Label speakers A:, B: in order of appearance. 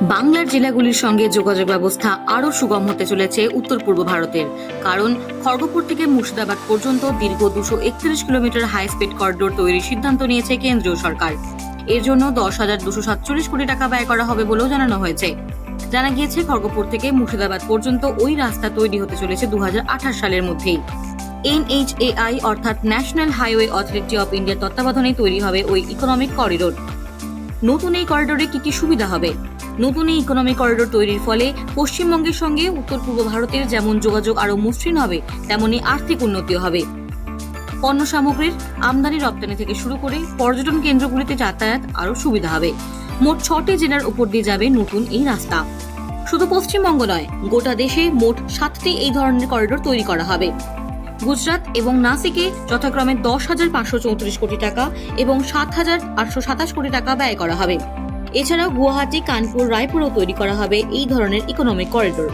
A: বাংলার জেলাগুলির সঙ্গে যোগাযোগ ব্যবস্থা আরও সুগম হতে চলেছে উত্তর পূর্ব ভারতের। কারণ, খড়গপুর থেকে মুর্শিদাবাদ পর্যন্ত দীর্ঘ দুশো একত্রিশ কিলোমিটার হাই স্পিড করিডোর তৈরির সিদ্ধান্ত নিয়েছে কেন্দ্রীয় সরকার। এর জন্য দশ হাজার দুশো সাতচল্লিশ কোটি টাকা ব্যয় করা হবে বলেও জানানো হয়েছে। জানা গিয়েছে, খড়গপুর থেকে মুর্শিদাবাদ পর্যন্ত ওই রাস্তা তৈরি হতে চলেছে দু হাজার আঠাশ সালের মধ্যেই। এনএইচএআই অর্থাৎ ন্যাশনাল হাইওয়ে অথরিটি অফ ইন্ডিয়ার তত্ত্বাবধানে তৈরি হবে ওই ইকোনমিক করিডোর নতুন এই করিডোরে কি কি সুবিধা হবে? নতুন এই ইকোনমিক করিডোর তৈরির ফলে পশ্চিমবঙ্গের সঙ্গে উত্তর পূর্ব ভারতের যেমন যোগাযোগ আরও মসৃণ হবে তেমনি আর্থিক উন্নতিও হবে। পণ্য সামগ্রীর আমদানি রপ্তানি থেকে শুরু করে পর্যটন কেন্দ্রগুলিতে যাতায়াত আরও সুবিধা হবে। মোট ছটি জেলার উপর দিয়ে যাবে নতুন এই রাস্তা। শুধু পশ্চিমবঙ্গ নয়, গোটা দেশে মোট সাতটি এই ধরনের করিডোর তৈরি করা হবে। গুজরাট এবং নাসিকে যথাক্রমে দশ হাজার পাঁচশো চৌত্রিশ কোটি টাকা এবং সাত হাজার আটশো সাতাশ কোটি টাকা ব্যয় করা হবে। এছাড়াও গুয়াহাটি কানপুর রায়পুরও তৈরি করা হবে এই ধরনের ইকোনমিক করিডোর